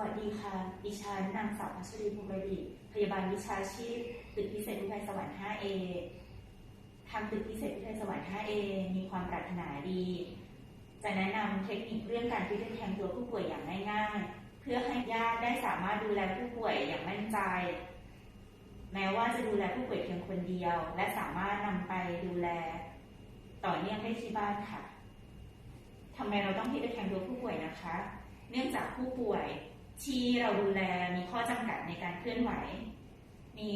วัสดีค่ะ ดิฉันนางสาวพัชรีภูมิดิษฐ์พยาบาลวิชาชีพ ตึกพิเศษวิทยสวรรค์ 5A ทางตึกพิเศษวิทยสวรรค์ 5A มีความปรารถนาดี จะแนะนำเทคนิคเรื่องการพิจารณาตัวผู้ป่วยอย่างง่ายๆ เพื่อให้ญาติได้สามารถดูแลผู้ป่วยอย่างมั่นใจ แม้ว่าจะดูแลผู้ป่วยเพียงคนเดียว และสามารถนำไปดูแล ต่อเนื่องได้ที่บ้านค่ะทำไมเราต้องพิจารณาตัวผู้ป่วยนะคะ เนื่องจากผู้ป่วย ที่เราดูแลมีข้อจำกัดในการเคลื่อนไหว มี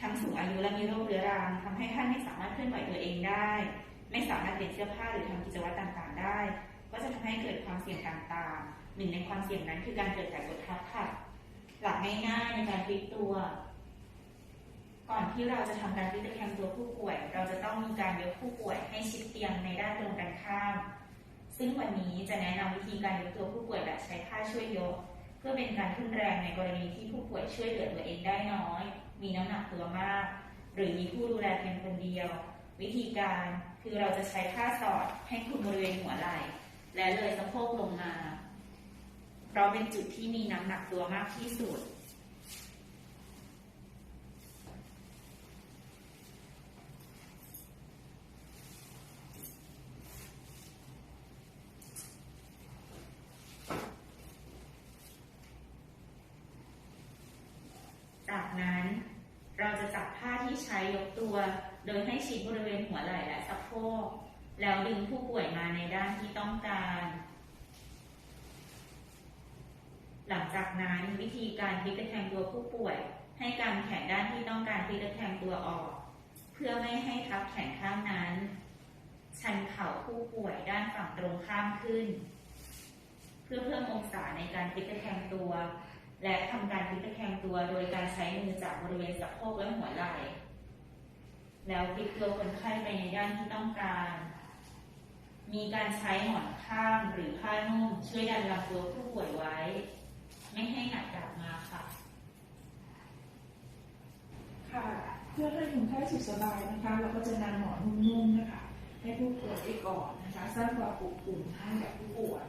ทั้งสูงอายุและมีโรคเรื้อรังทำให้ท่านไม่สามารถเคลื่อนไหวตัวเองได้ ไม่สามารถเปลี่ยนเสื้อผ้าหรือทำกิจวัตรต่างๆ ได้ ก็จะทำให้เกิดความเสี่ยงต่างๆ หนึ่งในความเสี่ยงนั้นคือการเกิดแผลกดทับค่ะ หลักง่ายๆในการพลิกตัว ก่อนที่เราจะทำการพลิกตะแคงตัวผู้ป่วย เราจะต้องมีการยกผู้ป่วยให้ชิดเตียงในด้านตรงกันข้าม ซึ่งวันนี้จะแนะนำวิธีการยกตัวผู้ป่วยแบบใช้ผ้าช่วยยก เพื่อเป็นการทุ่นแรงในกรณีที่ผู้ป่วยช่วยเหลือตัวเองได้น้อย มีน้ำหนักตัวมาก หรือมีผู้ดูแลเพียงคนเดียว วิธีการคือเราจะใช้ผ้าสอดให้คุณบริเวณหัวไหล่ และเลยสะโพกลงมา เพราะเป็นจุดที่มีน้ำหนักตัวมากที่สุด จากนั้นเราจะจับผ้าที่ใช้ยกตัว โดยให้ชิดบริเวณหัวไหล่และสะโพก แล้วดึงผู้ป่วยมาในด้านที่ต้องการ หลังจากนั้นวิธีการพลิกตะแคงตัวผู้ป่วย ให้กางแขนด้านที่ต้องการพลิกตะแคงตัวออก เพื่อไม่ให้ทับแขนข้างนั้น ชันเข่าผู้ป่วยด้านฝั่งตรงข้ามขึ้น เพื่อเพิ่มองศาในการพลิกตะแคงตัว และทำการพลิกตะแคงตัวโดยการใช้มือจับบริเวณสะโพกและหัวไหล่ แล้วพลิกตัวคนไข้ไปในด้านที่ต้องการ มีการใช้หมอนข้างหรือผ้านุ่มช่วยดันลำตัวผู้ป่วยไว้ ไม่ให้หนักกลับมาค่ะ ค่ะ เพื่อให้คนไข้สุขสบายนะคะ เราก็จะนำหมอนนุ่มๆนะคะ ให้ผู้ป่วยไปก่อนนะคะสร้างความอบอุ่นให้กับผู้ป่วย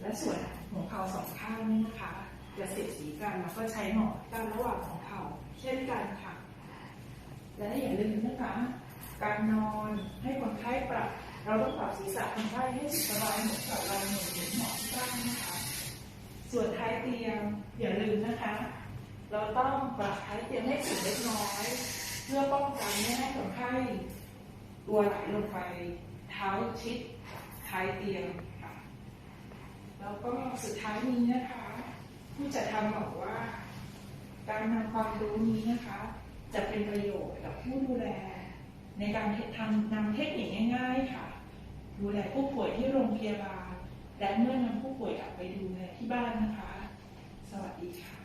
และส่วนหัวเข่าสองข้างนี่นะคะ จะเสียดสีกันแล้วก็ใช้หมอนกันระหว่างหัวเข่าเช่นกันค่ะ และอย่าลืมนะคะ การนอนให้คนไข้ปรับ เราต้องปรับศีรษะคนไข้ให้สบายเหมือนกับเราหนุนหรือหมอนที่บ้านนะคะ ส่วนท้ายเตียงอย่าลืมนะคะ เราต้องปรับท้ายเตียงให้สูงเล็กน้อย เพื่อป้องกันไม่ให้คนไข้ตัวไหลลงไปเท้าชิดท้ายเตียงค่ะ แล้วก็สุดท้ายนี้นะคะ ผู้จัดทำบอกว่า การนำความรู้นี้นะคะ จะเป็นประโยชน์กับผู้ดูแล ในการทำนำเทคนิคง่ายๆค่ะ ดูแลผู้ป่วยที่โรงพยาบาลและเมื่อนำผู้ป่วยกลับไปดูแลที่บ้านนะคะ สวัสดีค่ะ